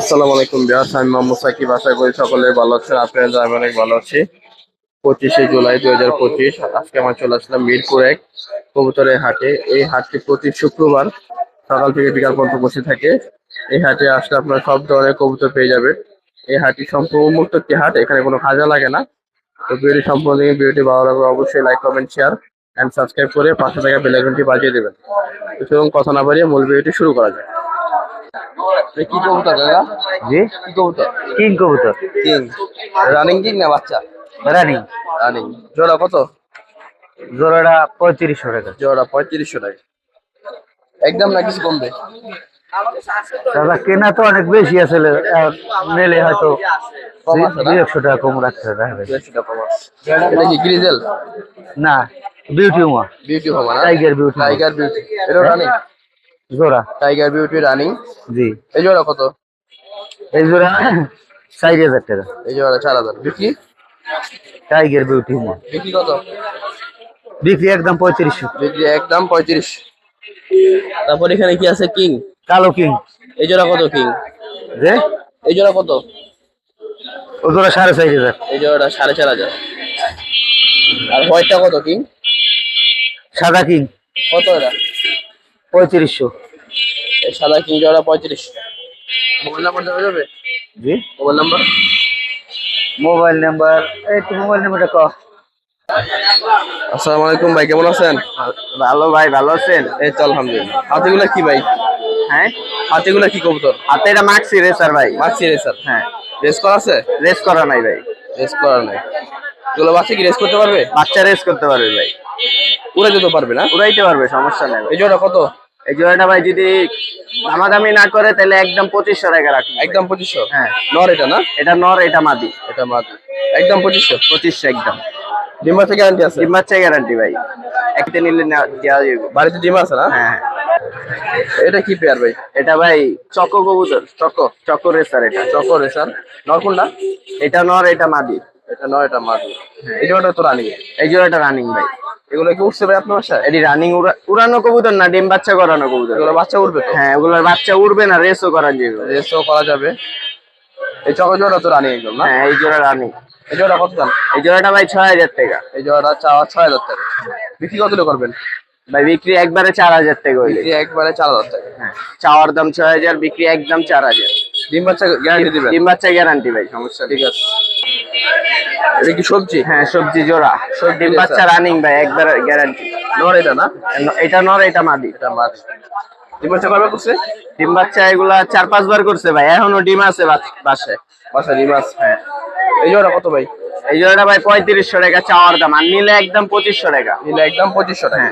আসসালামু আলাইকুম বিয়াস আমি মোহাম্মদ সাকিব। আশা করি সকলে ভালো আছেন, আপনারা আমি অনেক ভালো আছি। পঁচিশে জুলাই দুই হাজার পঁচিশ, আজকে আমার চলে আসলাম মিরপুর এক কবুতরের হাটে। এই হাটটি প্রতি শুক্রবার সকাল থেকে বিকাল পর্যন্ত বসে থাকে। এই হাটে আসলে আপনারা সব ধরনের কবুতর পেয়ে যাবেন। এই হাটটি সম্পূর্ণ উন্মুক্ত একটি হাট, এখানে কোনো খাজা লাগে না। তো ভিডিওটি সম্পূর্ণ দেখে ভিডিওটি ভালো লাগলে অবশ্যই like comment share and subscribe করে পাশে থাকা বেলাইকনটি বাজিয়ে দেবেন। চলুন কথা না বাড়িয়ে মূল ভিডিওটি শুরু করা যায় কি কবুতর দাদা? জি? কি কবুতর? কিং কবুতর। কিং। রানিং কিং না বাচ্চা? রানিং রানিং জোড়া কত? জোড়াটা পঁয়ত্রিশশো টাকা। জোড়া পঁয়ত্রিশশো টাকা। একদম না কিছু কমবে? দাদা কেনা তো অনেক বেশি আছে মেলে হয়তো কম আছে না? দুই একশো টাকা কম রাখতে হবে। এটা কি গ্রিজেল না বিউটি উমা বিউটি না? টাইগার বিউটি টাইগার বিউটি এটা রানিং জোড়া। টাইগার বিউটি রানিং জি। এই জোড়া কত? এই জোড়া চার হাজার টাকা। এই জোড়া চার হাজার। বিক্রি? টাইগার বিউটি উমা বিক্রি কত? বিক্রি একদম পঁয়ত্রিশশো বিক্রি একদম পঁয়ত্রিশ। তারপর এখানে কি আছে কিং কালো কিং এই জোড়া কত কিং যে? এই জোড়া কত? ও জোড়া সাড়ে চার হাজার। এই জোড়াটা সাড়ে চার হাজার। আর হোয়াইটটা কত কিং সাদা কিং কত এটা? পঁয়ত্রিশশো। সাদা কিং জোড়া পঁয়ত্রিশ। মোবাইল নাম্বার দেওয়া যাবে? জি। Mobile number? মোবাইল নাম্বার এই তো মোবাইল নাম্বারটা ক আসসালামু আলাইকুম ভাই কেমন আছেন? ভালো ভাই ভালো আছেন? এই তো আলহামদুলিল্লাহ। হাতিগুলা কি ভাই? হ্যাঁ? হাতিগুলা কি কবুতর? হাতে এটা মার্কসি রেসার ভাই। মাছি রেসার হ্যাঁ। রেস করা আছে? রেস করা নাই ভাই। রেস করা নাই। এগুলো বাচ্চা কি রেস করতে পারবে? বাচ্চা রেস করতে পারবে ভাই। উড়ে যেতে পারবে না? উড়াইতে পারবে সমস্যা নেই। এই জোড়া কত? এই জোড়াটা ভাই যদি দামাদামি না করে তাহলে একদম পঁচিশশো টাকা রাখুন একদম পঁচিশশো? হ্যাঁ। নর এটা না? এটা নর এটা মাদি। এটা মাদি। একদম পঁচিশশো? পঁচিশশো একদম। ডিম বাচ্চা গ্যারান্টি আছে? ডিম বাচ্চা গ্যারান্টি ভাই। একতে নিলে দেওয়া যাবে। বাড়িতে ডিম আছে না? হ্যাঁ হ্যাঁ। এটা কি পেয়ার ভাই? এটা ভাই চকো কবুতর। চকো? চকো রেসার এটা। চকো রেসার নর কোনটা? এটা নর এটা মাদি। এটা নয় এটা মাদি এই জোড়াটা তো রানি এই জোড়াটা রানিং ভাই। এগুলো কি উঠছে ভাই আপনার বাসায়? এটি রানিং উড়ানো কবুতর না ডিম বাচ্চা করানো কবুতর। এগুলো বাচ্চা উঠবে হ্যাঁ ওগুলোর বাচ্চা উড়বে না রেসও করা যাবে রেসও করা যাবে। এই চকো জোড়া তো রানি একদম না? হ্যাঁ এই জোড়া রানিং এই জোড়া কত দাম? এই জোড়াটা ভাই ছয় হাজার টাকা। এই জোড়াটা চাওয়া ছয় হাজার টাকা। বিক্রি কত করবেন? ভাই বিক্রি একবারে চার হাজার টাকা হইলে। একবারে চার হাজার টাকা। হ্যাঁ চাওয়ার দাম ছয় হাজার বিক্রি একদম চার হাজার। ডিম বাচ্চা গ্যারান্টি দিবেন? ডিম বাচ্চা গ্যারান্টি ভাই। সমস্যা ঠিক আছে। এটা কি সবজি? হ্যাঁ সবজি জোড়া। সবজি বাচ্চা রানিং ভাই একবার গ্যারান্টি নর এটা না? এটা নর এটা মাদি। এটা মাছ ডিম বাচ্চা কবে করছে? ডিম বাচ্চা এগুলা চার পাঁচবার করছে ভাই। এখনও ডিম আছে বাসায় বাসা। ডিম মাছ হ্যাঁ। এই জোড়া কত ভাই? এই জোড়াটা ভাই পঁয়ত্রিশশো টাকা চাওয়ার দাম আর নিলে একদম পঁচিশশো টাকা। নিলে একদম পঁচিশশো টাকা।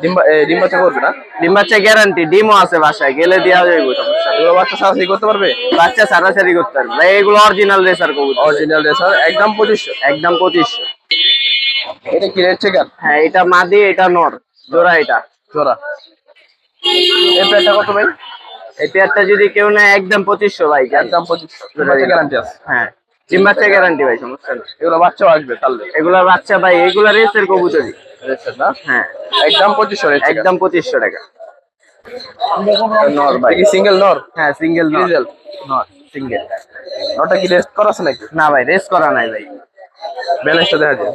ডিম ডিম বাচ্চা করবে না? ডিম বাচ্চা গ্যারান্টি ডিমও আছে বাসায় গেলে দেওয়া যাবে এগুলো বাচ্চা সারাসারি করতে পারবে? বাচ্চা সারাসারি করতে পারবে। ভাই এগুলো অরিজিনাল রেসার কবুতর। অরিজিনাল রেসার একদম পঁচিশশো। একদম পঁচিশশো। এটা কি রেট চেকার হ্যাঁ এটা মাদি এটা নর। জোড়া এটা। জোড়া। এই কত ভাই? এই যদি কেউ নেয় একদম পঁচিশশো ভাই একদম পঁচিশশো। বাচ্চা গ্যারান্টি আছে। হ্যাঁ ডিম বাচ্চা গ্যারান্টি ভাই সমস্যা নেই। এগুলো বাচ্চাও আসবে তাহলে। এগুলা বাচ্চা ভাই এগুলা রেসের কবুতরই। না? হ্যাঁ। একদম পঁচিশশো একদম পঁচিশশো টাকা। নর ভাই। সিঙ্গেল নর? হ্যাঁ সিঙ্গেল ডিজেল নর সিঙ্গেল নটা কি রেস্ট করা আছে নাকি? না ভাই রেস করা নাই ভাই। ব্যালেন্সটা দেখা যায়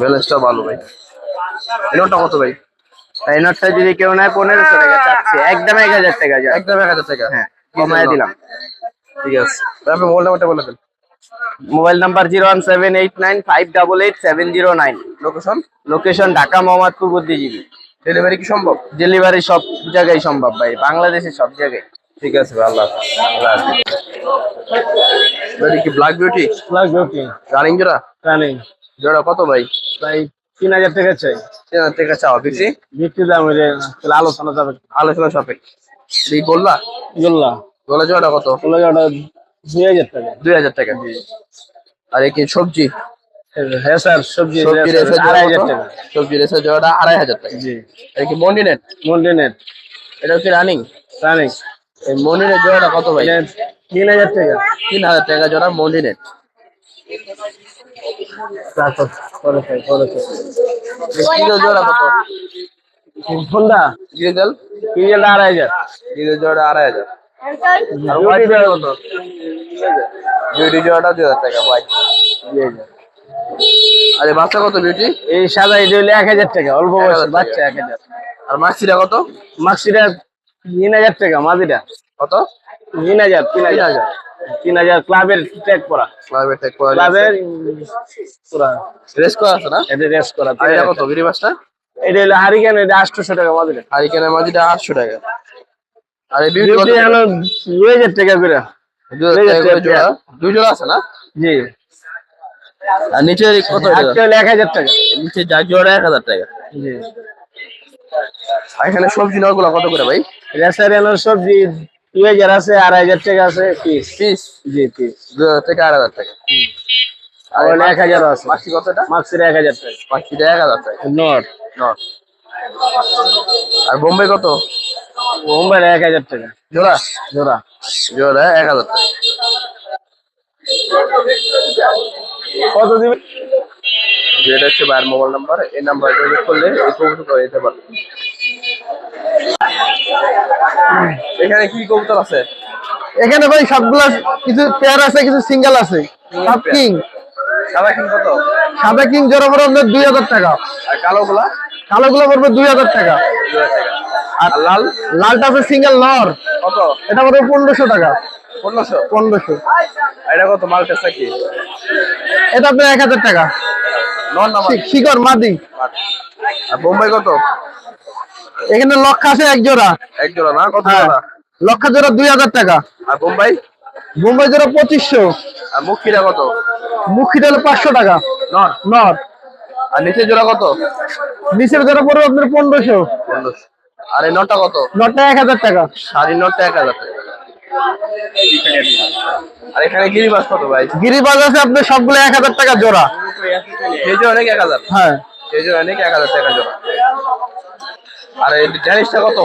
ব্যালেন্সটা ভালো ভাই। এই নোটটা কত ভাই? এই নটটা যদি কেউ নেয় পনেরোশো টাকা চাচ্ছে। একদম এক হাজার টাকা একদম এক হাজার টাকা। হ্যাঁ কমায় দিলাম। ঠিক আছে। তাহলে আপনি মোবাইল নাম্বারটা বলে দেন mobile number zero one seven eight nine five double eight seven zero nine. Location location Dhaka Mohammadpur বুদ্ধিজীবী। ডেলিভারি কি সম্ভব? ডেলিভারি সব জায়গায় সম্ভব ভাই বাংলাদেশে সব জায়গায়। ঠিক আছে ভাই আল্লাহ হাফেজ। আল্লাহ কি ব্ল্যাক বিউটি লাগবে কি রানিং জোড়া? জানি জোড়া কত ভাই? ভাই তিন হাজার টাকা চাই। তিন হাজার টাকা চাওয়া বিক্রি বিক্রি দাম তাহলে আলোচনা যাবে। আলোচনা সাপেক্ষ। এই বললা? গোল্লা। গোলা জোড়া কত? গোল্লা ওটা দুই হাজার টাকা। দুই হাজার টাকা। আর কি সবজি? হ্যাঁ স্যার সবজি সবজি রেসের আড়াই হাজার টাকা। সবজি রেসের জোড়াটা আড়াই হাজার টাকা। জি। এটা কি মন্ডিনেট মন্ডিনেট এটা কি রানিং রানিং এই মন্ডিনেট জোড়াটা কত ভাই? তিন হাজার টাকা। তিন হাজার টাকা জোড়া মন্ডিনেট জোড়া কত? হোন্ডা ডিজেল আড়াই হাজার। নিজের জোড়াটা আড়াই হাজার। আর কত? বিউটি জোড়াটা দুই হাজার টাকা হোয়াইট আরে বাচ্চা কত বিউটি এই সাদা এটা হলো এক হাজার টাকা অল্প বয়সের বাচ্চা এক হাজার। আর মাক্সিটা কত? মাক্সিটা তিন হাজার টাকা মাদিটা কত? তিন হাজার তিন হাজার। তিন হাজার। ক্লাবের ট্যাগ করা ক্লাবের টেক করা ক্লাবের পুরা। রেস করা আছে না? এটা রেস করা আর এটা কত মাছটা এটা হলো হারিকেন এটা আটশোশো টাকা মাদিটা এখানে মাঝিটা আটশো টাকা। আর এই বিউটি হলো দুই হাজার টাকা করে। দুই জোড়া আছে না? জি। আর নিচে কত এক হাজার টাকা। নিচে জোড়া এক হাজার টাকা। জি। এখানে সবজি কত করে ভাই? সবজি দুই হাজার আছে আড়াই হাজার টাকা আছে পিস। পিস? জি পিস। দুই হাজার টাকা আড়াই হাজার টাকা। আর এক হাজার আছে। মাছি কত এটা এক হাজার টাকা। এক হাজার টাকা। নট। নট। আর বোম্বে কত? মুম্বাই এক হাজার টাকা। জোড়া? জোড়া। জোড়া এক হাজার টাকা। কত দিবে? যেটা হচ্ছে মোবাইল নাম্বার এই নাম্বার যোগাযোগ করলে এই কবুতর এখানে কি কবুতর আছে? এখানে ভাই সবগুলা কিছু পেয়ার আছে কিছু সিঙ্গেল আছে। সব কিং সাদা কিং কত? সাদা কিং জোড়া আপনার দুই হাজার টাকা। আর কালো গুলা কালো গুলো পড়বে দুই হাজার টাকা। আর লাল লালটা আছে সিঙ্গেল নর। কত? এটা পড়বে পনেরোশো টাকা। পনেরোশো? পনেরোশো। এটা কত? মালটেসটা কি? এটা আপনার এক হাজার টাকা। নন নাম্বার শি- শিকড় মাদি। আর বোম্বাই কত? এখানে লক্ষ আছে এক জোড়া। এক জোড়া না? কত হ্যাঁ। জোড়া? লক্ষ জোড়া দুই হাজার টাকা। আর বোম্বাই? বোম্বাই জোড়া পঁচিশশো। আর মুখিটা কত? মুখিটা হলো পাঁচশো টাকা। নন নর। আর নিচের জোড়া কত? নিচের জোড়া পড়বে আপনার পনেরোশো। আর এই নটটা কত? নটটা এক হাজার টাকা। শাড়ি নটটা এক হাজার টাকা। আর এখানে কত ভাই? গিরিবাজ আছে আপনার সবগুলো এক হাজার টাকা জোড়া। কেজি অনেক এক হাজার। হ্যাঁ। কেজি অনেক এক হাজার টাকা জোড়া। আর ড্যানিশটা কত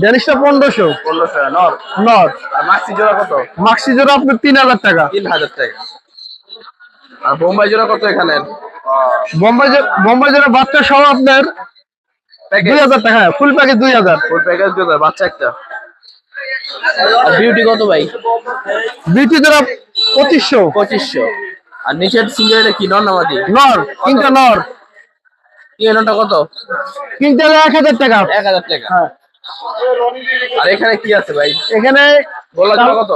ড্যানিশটা পনেরোশো। পনেরোশো নর? নট আর মাক্সি জোড়া কত? মাক্সি জোড়া আপনার তিন হাজার টাকা। তিন হাজার টাকা। আর বোম্বাই জোড়া কত এখানে? বোম্বাই বোম্বাই জোড়া বাচ্চা সহ আপনার দুই হাজার টাকা ফুল প্যাকেজ দুই হাজার। ফুল প্যাকেজ দুই হাজার বাচ্চা একটা। আর বিউটি কত ভাই? বিউটি জোড়া পঁচিশশো। পঁচিশশো। আর নিচের সিঙ্গেলটা কি নর নামাজি নর তিনটা নর। তিন কত? কিনতে হলে এক হাজার টাকা। এক হাজার টাকা। হ্যাঁ। আর এখানে কি আছে ভাই? এখানে গোলা কত?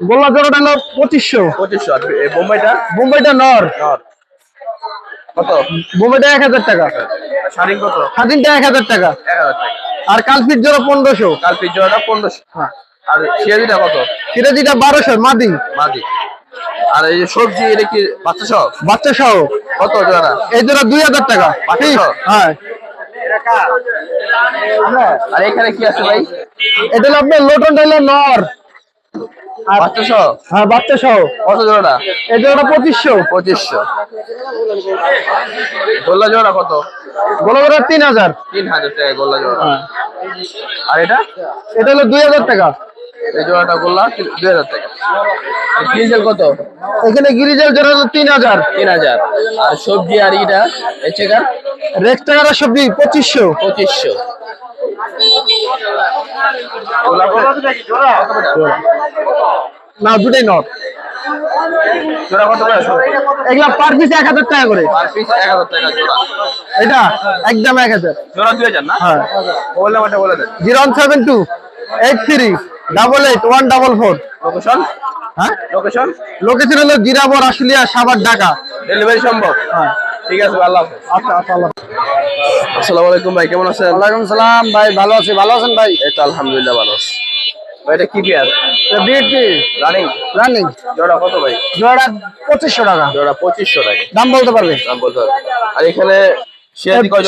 গোল্লা জোড়াটা হলো পঁচিশশো। পঁচিশশো। আর বোম্বাইটা? বোম্বাইটা নর। নর। কত? বোম্বাইটা এক হাজার টাকা। আর শাড়ি কত? স্বাধীনটা এক হাজার টাকা। এক হাজার টাকা। আর কালপিট জোড়া পনেরোশো। কাল পিস জোড়াটা পনেরোশো। আর সিয়াজিটা কত? সিরাজিটা বারোশো মাদি। মাদি। আর এই যে সবজি এটা কি বাচ্চা সব বাচ্চা সহ। কত জোড়া এই জোড়া দুই হাজার টাকা? সহ? হ্যাঁ। আর এখানে কি আছে ভাই? এটা হলো আপনার লোটন ডাইলো নর। বাচ্চা সহ হ্যাঁ বাচ্চা সহ কত জোড়া এই জোড়াটা পঁচিশশো। পঁচিশশো। গোল্লা জোড়া কত? জোড়া তিন হাজার। তিন হাজার টাকা গোল্লা জোড়া। হ্যাঁ। আর এটা? এটা হলো দুই হাজার টাকা। এই জোড়াটা গোল্লা দুই হাজার টাকা। কত? এখানে গিরিজাল জোড়া হলো তিন হাজার। তিন হাজার। আর সবজি আর এটা রেক্স টাকার সবজি পঁচিশশো। পঁচিশশো? না দুটাই নট জোড়া কত করে এগুলা পার পিস টাকা করে। পার পিস এক হাজার টাকা জোড়া। এটা একদম জোড়া না? হ্যাঁ। মোবাইল নাম্বারটা বলে দেন লোকেশন হ্যাঁ? লোকেশন লোকেশন হলো জিরাবর আশুলিয়া সাবার ঢাকা। ডেলিভারি সম্ভব? হ্যাঁ। ঠিক আছে আল্লাহ আচ্ছা আচ্ছা আল্লাহ আসসালামু আলাইকুম ভাই কেমন আছেন? ওয়ালাইকুম সালাম ভাই ভালো আছি ভালো আছেন ভাই? এই তো আলহামদুলিল্লাহ ভালো আছি। ভাই এটা কি পেয়ার বিউটি রানিং রানিং জোড়া কত ভাই? জোড়া পঁচিশশো টাকা। জোড়া পঁচিশশো টাকা। দাম বলতে পারবে? দাম বলতে হবে। আর এখানে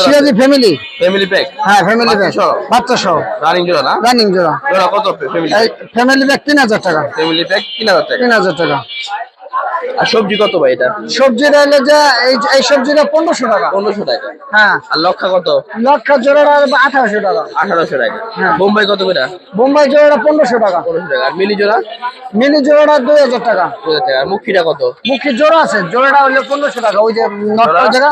সিরাজি ফ্যামিলি ফ্যামিলি প্যাক হ্যাঁ ফ্যামিলি ব্যাগ বাচ্চা সহ রানিং জোড়া না? রানিং জোড়া। জোড়া কত? ফ্যামিলি ফ্যামিলি তিন হাজার টাকা। ফ্যামিলি প্যাক তিন হাজার টাকা। তিন হাজার টাকা। আর সবজি কত ভাই এটা? সবজিটা হলো যে এই সবজিটা পনেরোশো টাকা। পনেরোশো টাকা। হ্যাঁ। আর লক্ষা কত? লক্ষ জোড়াটা আঠারোশো টাকা। আঠারোশো টাকা। হ্যাঁ। বোম্বাই কত করে? বোম্বাই জোড়াটা পনেরোশো টাকা। পনেরোশো টাকা। আর মিলি জোড়া? মিনি জোড়াটা দুই হাজার টাকা। দু হাজার টাকা। আর মুখিটা কত? মুখে জোড়া আছে। জোড়াটা হলো পনেরোশো টাকা। ওই যে নটটার জায়গা।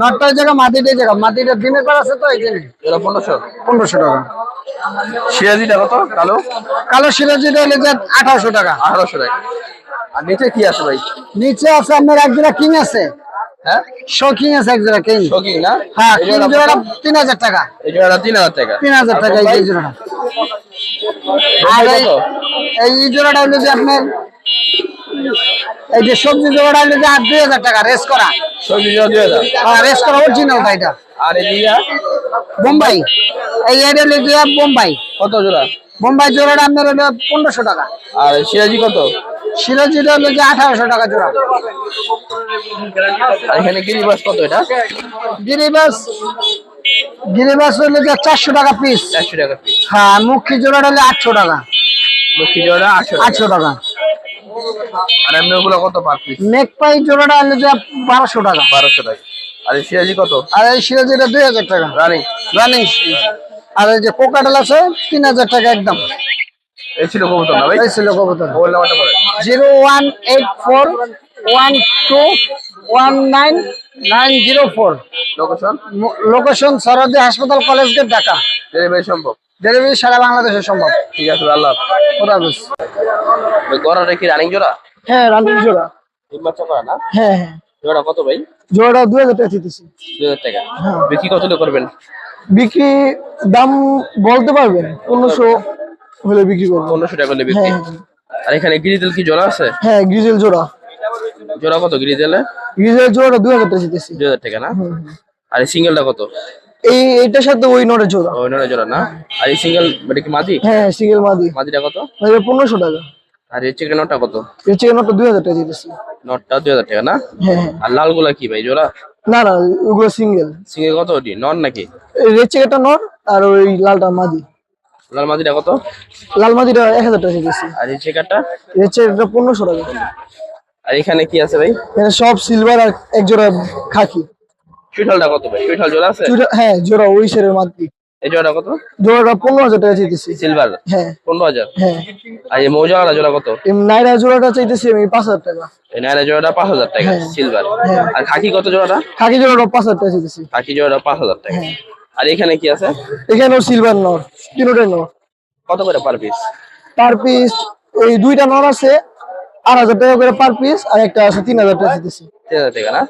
নটটা জায়গা মাটিটা জায়গা। মাটিটা দিনে করা আছে তো এই জন্য। জোড়া পনেরোশো? পনেরোশো টাকা। সিরাজিটা কত? কালো? কালো সিরাজিটা হলে যে আঠারোশো টাকা। আঠারোশো টাকা। আর নিচে কি আছে ভাই? নিচে আছে আপনার এক জোড়া কিং আছে। হ্যাঁ? শৌকিং আছে এক জোড়া কিং। শোকিং না? হ্যাঁ কিং জোড়া জোড়াটা কত? তিন হাজার টাকা। এই তিন হাজার টাকা। তিন হাজার আর টাকা এই? জোড়াটা। আর এই জোড়াটা হলো যে আপনার এই যে সবজি জোড়াটা হলো যে আর দুই হাজার টাকা রেস করা। সবজি জোড়া দুই হাজার। হ্যাঁ রেস করা অরিজিনালটা এটা। আর জিরা বোম্বাই। এই এটা হলো বোম্বাই। কত জোড়া? বোম্বাই জোড়াটা আপনার হলো পনেরোশো টাকা। আর সিরাজি কত? সিরাজিটা হলো যে আঠারোশো টাকা জোড়া। আর এখানে গিরিবাস কত এটা? গিরিবাস গিরিবাস হলো যে চারশো টাকা পিস চারশো টাকা পিস হ্যাঁ মুখী জোড়াটা হলো আটশো টাকা। লক্ষ্মী জোড়া আটশো আটশো টাকা। আর এমনি ওগুলো কত পার পিস জোড়াটা হলো যে বারোশো টাকা। বারোশো টাকা। আর এই সিরাজি কত? আর এই সিরাজিটা দুই হাজার টাকা। রানিং রানিং আর এই যে কোকাটেল আছে তিন হাজার টাকা একদম। এই ছিল কবুতর না ভাই? এই ছিল কবুতর। মোবাইল নাম্বারটা বলেন। লোকেশন লোকেশন সরদি হাসপাতাল কলেজ গেট ঢাকা। ডেলিভারি সম্ভব। ডেলিভারি সারা বাংলাদেশে সম্ভব। ঠিক আছে আল্লাহ খোদা হাফেজ। গড়াটা কি রানিং জোড়া? হ্যাঁ রানিং জোড়া। বাচ্চা করা না? হ্যাঁ হ্যাঁ। জোড়া কত ভাই? দুই হাজার টাকা দিতেছি। দুই হাজার টাকা বিক্রি কত করবেন? বিক্রি দাম বলতে পারবেন পনেরোশো হলে বিক্রি করব। পনেরোশো টাকা হলে বিক্রি। হ্যাঁ আর এখানে গিরিতেল কি জোড়া আছে? হ্যাঁ গ্রিজেল জোড়া। জোড়া কত গিরিতেলে গ্রিজেল জোড়াটা দুই হাজার টাকা দিতেছি। দুই হাজার টাকা না? আর সিঙ্গেলটা কত? এই এটার সাথে ওই নটের জোড়া। ওই নয় জোড়া না? আর এই সিঙ্গেল মানে কি মাদি? হ্যাঁ সিঙ্গেল মাদি। মাদিটা কত? এটা পনেরোশো টাকা। আর এই চিকেন নটটা কত? এর চিকেন দুই হাজার টাকা দিতেছি। নটটা দুই হাজার টাকা না? হ্যাঁ হ্যাঁ। আর লালগুলা কি ভাই জোড়া? না না ওগুলো সিঙ্গেল সিঙ্গেল কত ওটি? নন নাকি? রেড চিকেনটা নর আর ওই লালটা মাদি। লাল মাদিটা কত? লাল মাদিটা এক হাজার টাকা দিতেছি। আর এই চেকারটা রেড চিকেনটা পনেরোশো টাকা। আর এখানে কি আছে ভাই? এখানে সব সিলভার আর এক জোড়া খাকি। চুইঠালটা কত ভাই? চুইঠাল জোড়া আছে? জোড়া- হ্যাঁ জোড়া ওই সেরের মাদি এই জোড়াটা কত? জোড়াটা পনেরো হাজার টাকা চাইতেছি। সিলভার হ্যাঁ। পনেরো হাজার? হ্যাঁ। আর এই মৌজাওয়ালা জোড়া কত? এই নাইরা জোড়াটা চাইতেছি আমি পাঁচ হাজার টাকা। এই নাইরা জোড়াটা পাঁচ হাজার টাকা হ্যাঁ। সিলভার হ্যাঁ। আর খাকি কত জোড়াটা? খাকি জোড়াটা পাঁচ হাজার টাকা চাইতেছি। খাকি জোড়াটা পাঁচ হাজার টাকা। হ্যাঁ। আর এখানে কি আছে? এখানেও সিলভার নর তিনোটাই নর। কত করে পার পিস পার পিস ওই দুইটা নর আছে আট হাজার টাকা করে পার পিস আর একটা আছে তিন হাজার টাকা দিতেছি তিন হাজার টাকা না?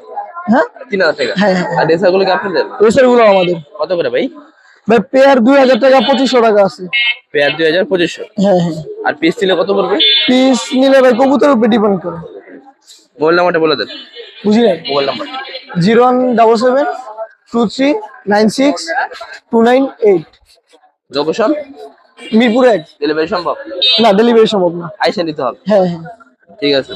হ্যাঁ? তিন হাজার টাকা। হ্যাঁ, হ্যাঁ। আর ড্রেসারগুলো কি আপনাদের? রেসেরগুলো আমাদের। কত করে ভাই? ভাই পেয়ার দুই হাজার টাকা পঁচিশশো টাকা আছে। পেয়ার দুই হাজার পঁচিশশো। হ্যাঁ হ্যাঁ। আর পিস দিলে কত পড়বে? পিস নিলে ভাই কবুতরের উপরে ডিপেন্ড করে। মোবাইল নাম্বারটা বলে দেন। Mobile number. Zero one double seven two three nine six two nine eight. Location? Mirpur এক। ডেলিভারি সম্ভব? না ডেলিভারি সম্ভব না। আইসে নিতে হবে। হ্যাঁ হ্যাঁ। ঠিক আছে।